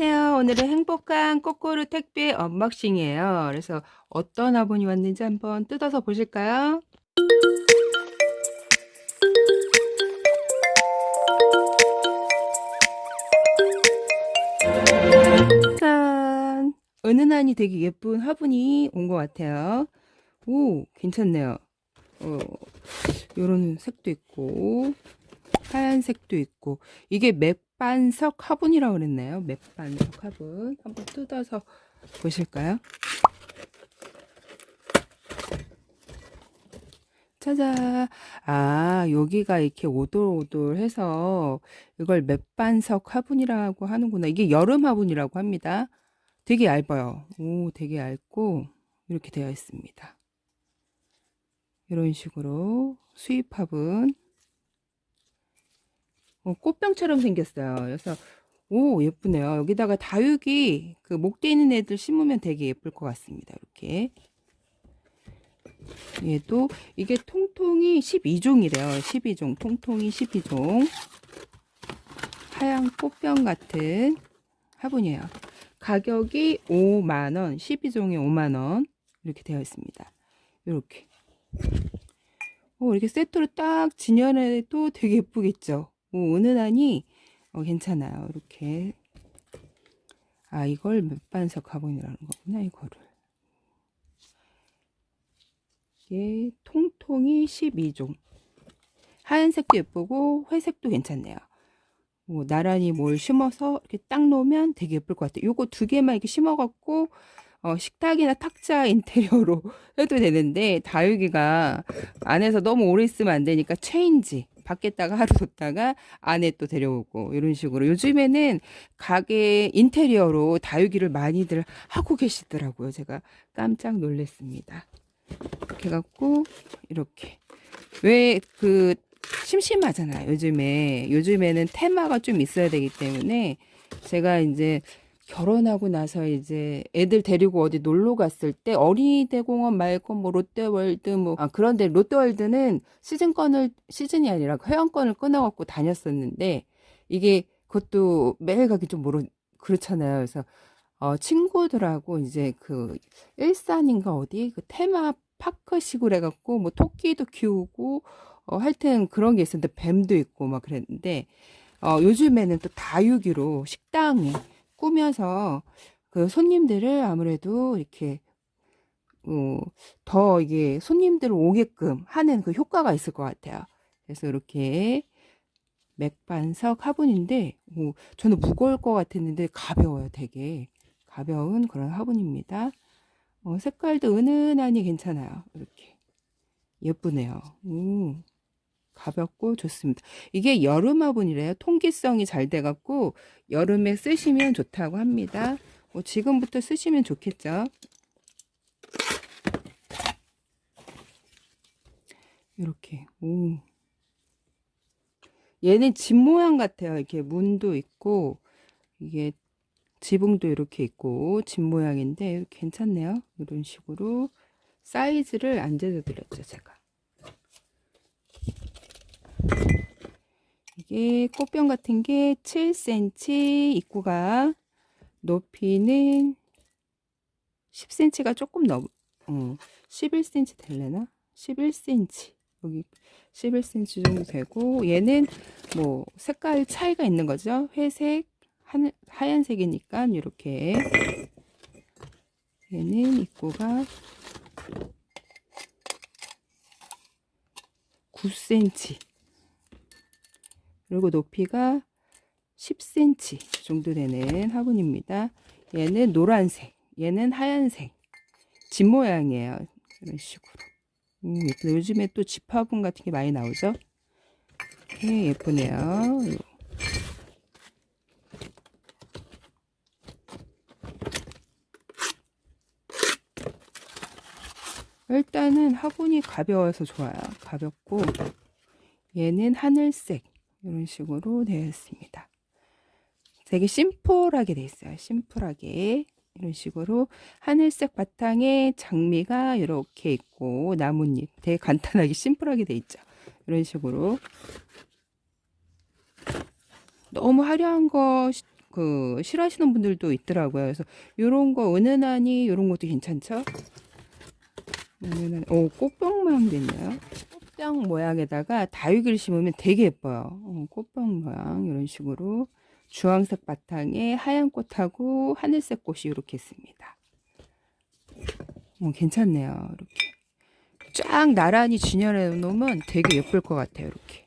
안녕하세요. 오늘은 행복한 꼬꼬루 택배 언박싱이에요. 그래서 어떤 화분이 왔는지 한번 뜯어서 보실까요? 짠! 은은하니 되게 예쁜 화분이 온 것 같아요. 오, 괜찮네요. 어, 요런 색도 있고, 하얀색도 있고, 이게 맥반석 화분이라고 그랬나요? 맥반석 화분. 한번 뜯어서 보실까요? 짜자. 아, 여기가 이렇게 오돌오돌해서 이걸 맥반석 화분이라고 하는구나. 이게 여름 화분이라고 합니다. 되게 얇아요. 오, 되게 얇고 이렇게 되어 있습니다. 이런 식으로 수입 화분. 어, 꽃병처럼 생겼어요. 그래서 오 예쁘네요. 여기다가 다육이 그 목대 있는 애들 심으면 되게 예쁠 것 같습니다. 이렇게 얘도 이게 통통이 12종이래요. 12종 통통이 12종 하얀 꽃병 같은 화분이에요. 가격이 5만원 12종에 5만원 이렇게 되어 있습니다. 이렇게 오, 이렇게 세트로 딱 진열해도 되게 예쁘겠죠. 오, 은은하니 어, 괜찮아요. 이렇게 아 이걸 몇반석 화분이라는 거구나 이거를 이게 통통이 12종 하얀색도 예쁘고 회색도 괜찮네요. 뭐 나란히 뭘 심어서 이렇게 딱 놓으면 되게 예쁠 것 같아요. 요거 두 개만 이렇게 심어갖고 어, 식탁이나 탁자 인테리어로 해도 되는데 다육이가 안에서 너무 오래 있으면 안 되니까 체인지 밖에다가 하루 뒀다가 안에 또 데려오고 이런 식으로 요즘에는 가게 인테리어로 다육이를 많이들 하고 계시더라고요. 제가 깜짝 놀랐습니다. 이렇게 갖고 이렇게 왜그 심심하잖아요. 요즘에 요즘에는 테마가 좀 있어야 되기 때문에 제가 이제 결혼하고 나서 이제 애들 데리고 어디 놀러 갔을 때 어린이대 공원 말고 뭐 롯데월드 뭐 아, 그런데 롯데월드는 시즌권을 시즌이 아니라 회원권을 끊어갖고 다녔었는데 이게 그것도 매일 가기 좀 모르 그렇잖아요. 그래서 어, 친구들하고 이제 그 일산인가 어디 그 테마 파크식으로 해갖고 뭐 토끼도 키우고 어, 하여튼 그런 게 있었는데 뱀도 있고 막 그랬는데 어, 요즘에는 또 다육이로 식당에 꾸며서 그 손님들을 아무래도 이렇게 어, 더 이게 손님들 오게끔 하는 그 효과가 있을 것 같아요. 그래서 이렇게 맥반석 화분인데 어, 저는 무거울 것 같았는데 가벼워요, 되게 가벼운 그런 화분입니다. 어, 색깔도 은은하니 괜찮아요. 이렇게 예쁘네요. 음. 가볍고 좋습니다. 이게 여름 화분이래요. 통기성이 잘 돼갖고 여름에 쓰시면 좋다고 합니다. 뭐 지금부터 쓰시면 좋겠죠. 이렇게 오. 얘는 집 모양 같아요. 이렇게 문도 있고 이게 지붕도 이렇게 있고 집 모양인데 괜찮네요. 이런 식으로 사이즈를 안 재드렸죠 제가. 이게 꽃병 같은 게 7cm 입구가 높이는 10cm가 조금 넘 어, 11cm 될래나? 11cm 여기 11cm 정도 되고 얘는 뭐 색깔 차이가 있는 거죠? 회색 하늘, 하얀색이니까 이렇게. 얘는 입구가 9cm 그리고 높이가 10cm 정도 되는 화분입니다. 얘는 노란색, 얘는 하얀색 집 모양이에요. 이런 식으로. 음, 요즘에 또 집 화분 같은 게 많이 나오죠? 네, 예쁘네요. 일단은 화분이 가벼워서 좋아요. 가볍고 얘는 하늘색 이런 식으로 되어 있습니다. 되게 심플하게 되어 있어요. 심플하게 이런 식으로 하늘색 바탕에 장미가 이렇게 있고 나뭇잎 되게 간단하게 심플하게 되어 있죠. 이런 식으로 너무 화려한 거 그 싫어하시는 분들도 있더라고요. 그래서 요런 거 은은하니 요런 것도 괜찮죠? 은은한 오 꽃병 모양도 있네요. 꽃병 모양에다가 다육이를 심으면 되게 예뻐요. 어, 꽃병 모양 이런 식으로 주황색 바탕에 하얀 꽃하고 하늘색 꽃이 이렇게 있습니다. 어, 괜찮네요. 이렇게 쫙 나란히 진열해 놓으면 되게 예쁠 것 같아요. 이렇게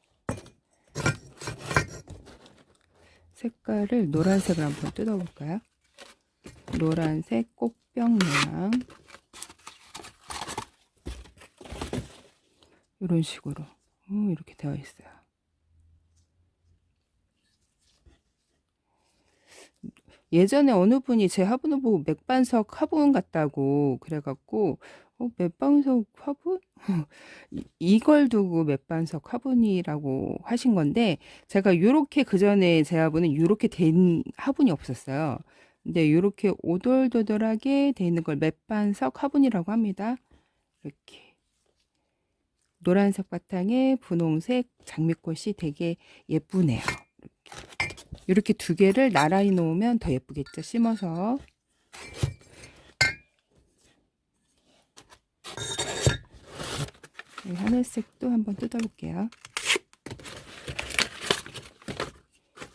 색깔을 노란색을 한번 뜯어볼까요? 노란색 꽃병 모양 이런 식으로 어, 이렇게 되어 있어요. 예전에 어느 분이 제 화분을 보고 맥반석 화분 같다고 그래갖고 어, 맥반석 화분? 이- 이걸 두고 맥반석 화분이라고 하신 건데 제가 요렇게 그 전에 제 화분은 요렇게 된 화분이 없었어요. 근데 요렇게 오돌도돌하게 돼 있는 걸 맥반석 화분이라고 합니다. 이렇게 노란색 바탕에 분홍색 장미꽃이 되게 예쁘네요. 이렇게. 두 개를 나란히 놓으면 더 예쁘겠죠? 심어서. 이 하늘색도 한번 뜯어볼게요.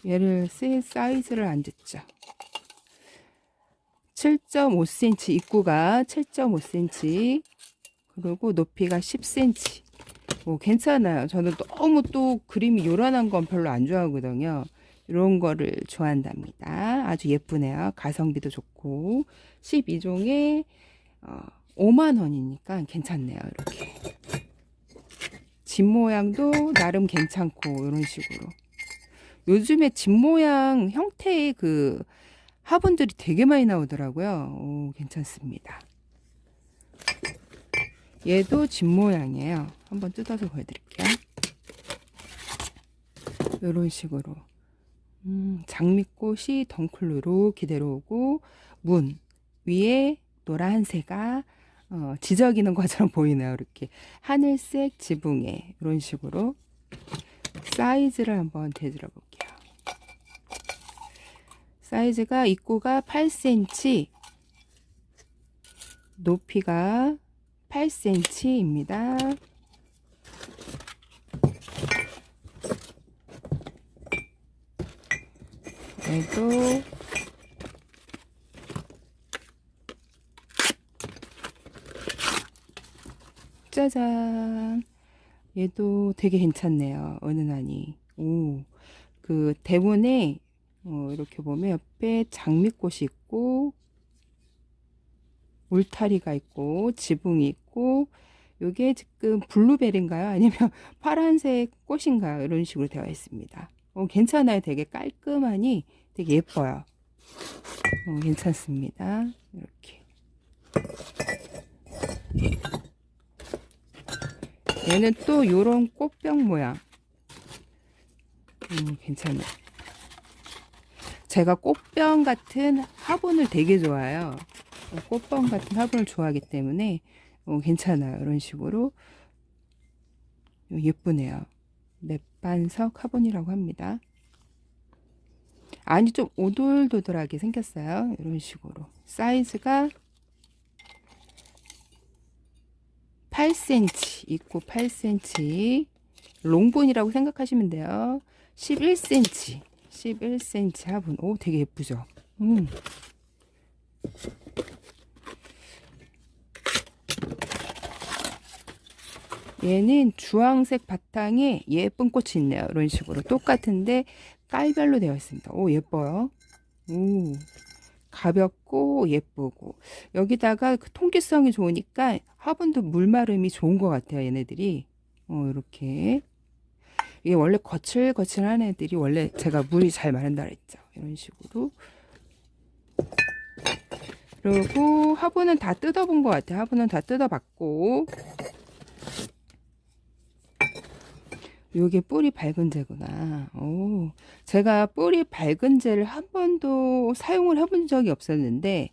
얘를 쓸 사이즈를 안 줬죠. 7.5cm, 입구가 7.5cm, 그리고 높이가 10cm. 뭐 괜찮아요. 저는 너무 또 그림이 요란한 건 별로 안 좋아하거든요. 이런 거를 좋아한답니다. 아주 예쁘네요. 가성비도 좋고 12종에 어, 5만 원이니까 괜찮네요. 이렇게 집 모양도 나름 괜찮고 이런 식으로 요즘에 집 모양 형태의 그 화분들이 되게 많이 나오더라고요. 오, 괜찮습니다. 얘도 집 모양이에요. 한번 뜯어서 보여드릴게요. 이런 식으로 음, 장미꽃이 덩쿨로 기대로 오고 문 위에 노란새가 어, 지저귀는 것처럼 보이네요. 이렇게 하늘색 지붕에 이런 식으로 사이즈를 한번 대들어 볼게요. 사이즈가 입구가 8cm, 높이가 8cm입니다. 얘도 짜잔. 얘도 되게 괜찮네요. 은은하니. 오. 그 대문에 어, 이렇게 보면 옆에 장미꽃이 있고 울타리가 있고 지붕이 있고 요게 지금 블루베리인가요? 아니면 파란색 꽃인가요? 이런 식으로 되어 있습니다. 어, 괜찮아요. 되게 깔끔하니 되게 예뻐요. 어, 괜찮습니다. 이렇게. 얘는 또 요런 꽃병 모양. 음, 괜찮아요. 제가 꽃병 같은 화분을 되게 좋아해요. 어, 꽃병 같은 화분을 좋아하기 때문에 어, 괜찮아요. 이런 식으로 어, 예쁘네요. 맷반석 화분이라고 합니다. 안이 좀 오돌도돌하게 생겼어요. 이런 식으로 사이즈가 8cm 있고 8cm 롱본이라고 생각하시면 돼요. 11cm 11cm 화분 오 되게 예쁘죠. 음. 얘는 주황색 바탕에 예쁜 꽃이 있네요. 이런 식으로 똑같은데 깔별로 되어 있습니다. 오 예뻐요. 오 가볍고 예쁘고 여기다가 그 통기성이 좋으니까 화분도 물마름이 좋은 것 같아요. 얘네들이 어 이렇게 이게 원래 거칠거칠한 애들이 원래 제가 물이 잘 마른다 그랬죠. 이런 식으로 그리고 화분은 다 뜯어본 것 같아요. 화분은 다 뜯어봤고 요게 뿌리 밝은 재구나. 오, 제가 뿌리 밝은 재를 한 번도 사용을 해본 적이 없었는데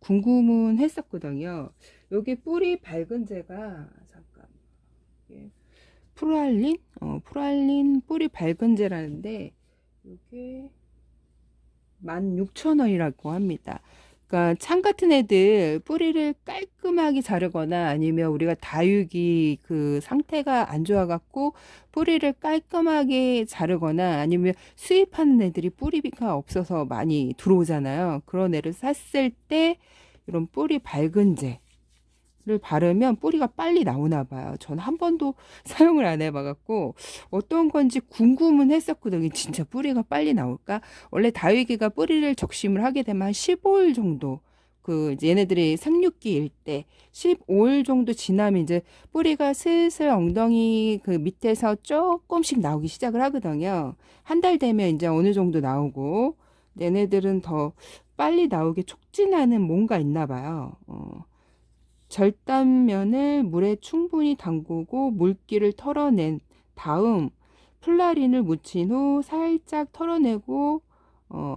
궁금은 했었거든요. 요게 뿌리 밝은 재가 잠깐 이게 프로알린, 어, 프로알린 뿌리 밝은 재라는데 요게 16,000원이라고 합니다. 그러니까 창 같은 애들 뿌리를 깔끔하게 자르거나 아니면 우리가 다육이 그 상태가 안 좋아갖고 뿌리를 깔끔하게 자르거나 아니면 수입하는 애들이 뿌리가 없어서 많이 들어오잖아요. 그런 애를 샀을 때 이런 뿌리 밝은제 를 바르면 뿌리가 빨리 나오나 봐요. 전 한 번도 사용을 안 해봐갖고 어떤 건지 궁금은 했었거든요. 진짜 뿌리가 빨리 나올까? 원래 다육이가 뿌리를 적심을 하게 되면 한 15일 정도 그 얘네들이 상륙기일 때 15일 정도 지나면 이제 뿌리가 슬슬 엉덩이 그 밑에서 조금씩 나오기 시작을 하거든요. 한 달 되면 이제 어느 정도 나오고 얘네들은 더 빨리 나오게 촉진하는 뭔가 있나 봐요. 어. 절단면을 물에 충분히 담그고 물기를 털어낸 다음 플라린을 묻힌 후 살짝 털어내고 어,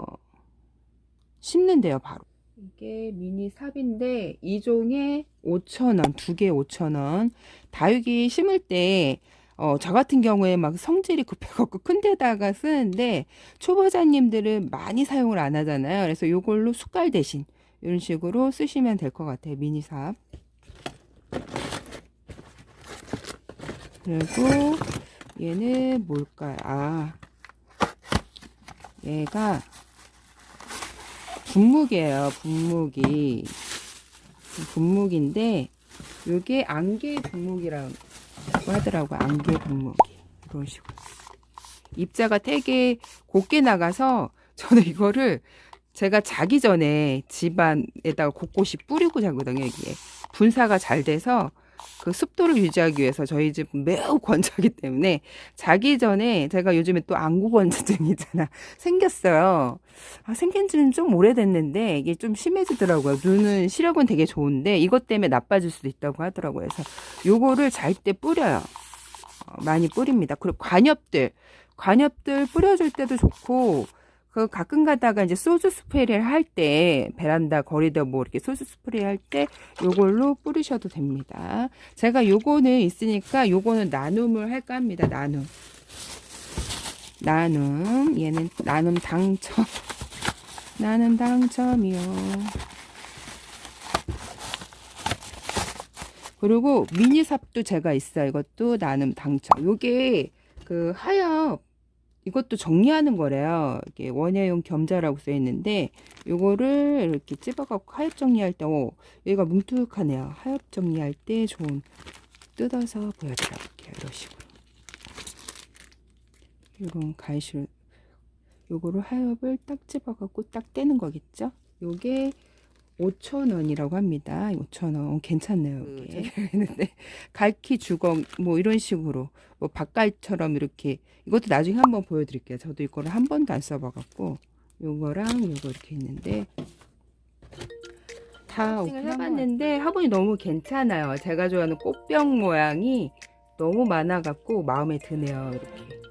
심는데요 바로. 이게 미니 삽인데 2종에 5,000원 두개 5,000원. 다육이 심을 때 어, 저 같은 경우에 막 성질이 급해갖고 큰 데다가 쓰는데 초보자님들은 많이 사용을 안 하잖아요. 그래서 이걸로 숟갈 대신 이런 식으로 쓰시면 될 것 같아요 미니삽 그리고 얘는 뭘까요? 아, 얘가 분무기예요. 분무기. 분무기인데 요게 안개 분무기라고 하더라고요. 안개 분무기. 이런 식으로. 입자가 되게 곱게 나가서 저는 이거를 제가 자기 전에 집안에다가 곳곳이 뿌리고 자거든요. 이게 분사가 잘 돼서 그 습도를 유지하기 위해서 저희 집 매우 건조하기 때문에 자기 전에 제가 요즘에 또 안구 건조증이 있잖아 생겼어요. 아, 생긴 지는 좀 오래됐는데 이게 좀 심해지더라고요. 눈은 시력은 되게 좋은데 이것 때문에 나빠질 수도 있다고 하더라고요. 그래서 요거를 잘 때 뿌려요. 어, 많이 뿌립니다. 그리고 관엽들 관엽들 뿌려줄 때도 좋고 그 가끔 가다가 이제 소주 스프레이를 할 때 베란다 거리다 뭐 이렇게 소주 스프레이 할 때 요걸로 뿌리셔도 됩니다. 제가 요거는 있으니까 요거는 나눔을 할까 합니다. 나눔. 나눔. 얘는 나눔 당첨. 나눔 당첨이요. 그리고 미니삽도 제가 있어요. 이것도 나눔 당첨. 요게 그 하엽 이것도 정리하는 거래요. 이게 원예용 겸자라고 써 있는데 요거를 이렇게 찝어갖고 하엽 정리할 때, 오, 얘가 뭉툭하네요. 하엽 정리할 때 좀 뜯어서 보여드릴게요. 이런 식으로. 요런 가위실 요거를 하엽을 딱 집어갖고 딱 떼는 거겠죠? 요게 5,000원이라고 합니다. 5,000원. 괜찮네요. 이게. 했는데 갈퀴 주걱 뭐 이런 식으로 뭐 밭갈처럼 이렇게 이것도 나중에 한번 보여 드릴게요. 저도 이거를 한 번도 안 써 봐 갖고 요거랑 요거 이렇게 있는데 다 해봤는데 화분이 너무 괜찮아요. 제가 좋아하는 꽃병 모양이 너무 많아 갖고 마음에 드네요. 이렇게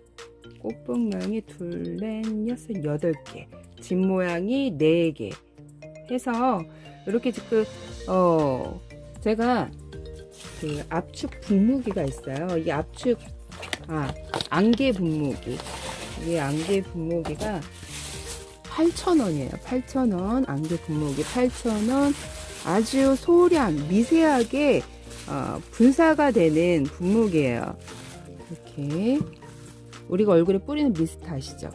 꽃병 모양이 둘, 넷, 여섯, 여덟 개, 집 모양이 네 개. 해서 이렇게 지금 어 제가 그 압축 분무기가 있어요. 이 압축 아 안개 분무기 이 안개 분무기가 8,000원이에요. 8,000원 안개 분무기 8,000원 아주 소량 미세하게 어, 분사가 되는 분무기예요. 이렇게 우리가 얼굴에 뿌리는 미스트 아시죠?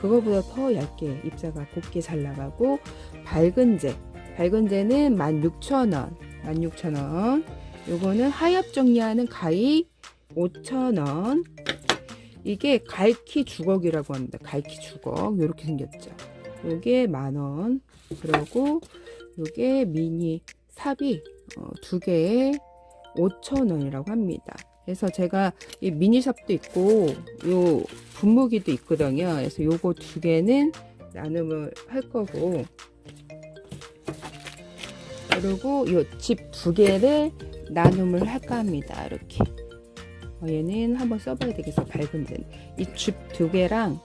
그거보다 더 얇게 입자가 곱게 잘 나가고 밝은제 밝은제는 16,000원. 16,000원. 요거는 하엽 정리하는 가위 5,000원. 이게 갈키 주걱이라고 합니다. 갈키 주걱. 요렇게 생겼죠. 요게 만원. 그리고 요게 미니 삽이 어, 두 개에 5,000원이라고 합니다. 그래서 제가 이 미니샵도 있고 요 분무기도 있거든요. 그래서 요거 두 개는 나눔을 할 거고 그리고 요집두 개를 나눔을 할까 합니다. 이렇게 어, 얘는 한번 써봐야 되겠어 밝은 데는 이집 두 개랑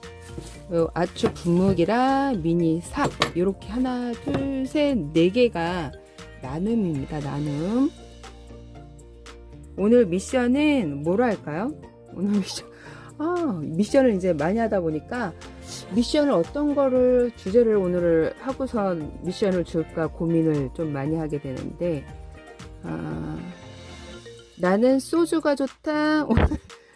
요 아축 분무기랑 미니 삽 이렇게 하나 둘 셋 네 개가 나눔입니다. 나눔 오늘 미션은 뭐로 할까요? 오늘 미션 아, 미션을 이제 많이 하다 보니까 미션을 어떤 거를 주제를 오늘을 하고선 미션을 줄까 고민을 좀 많이 하게 되는데 아, 나는 소주가 좋다. 오늘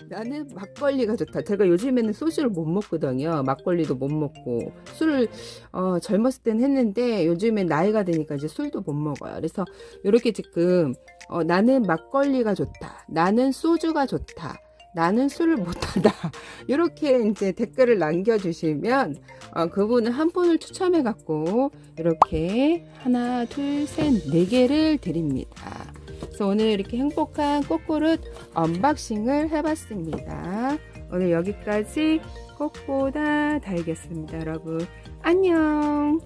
나는 막걸리가 좋다. 제가 요즘에는 소주를 못 먹거든요. 막걸리도 못 먹고 술을 어, 젊었을 땐 했는데 요즘엔 나이가 드니까 이제 술도 못 먹어요. 그래서 이렇게 지금 어, 나는 막걸리가 좋다. 나는 소주가 좋다. 나는 술을 못하다. 이렇게 이제 댓글을 남겨주시면 어, 그분은 한 분을 추첨해 갖고 이렇게 하나, 둘, 셋, 네 개를 드립니다. 그래서 오늘 이렇게 행복한 꽃그릇 언박싱을 해봤습니다. 오늘 여기까지 꽃보다 달겠습니다, 여러분. 안녕.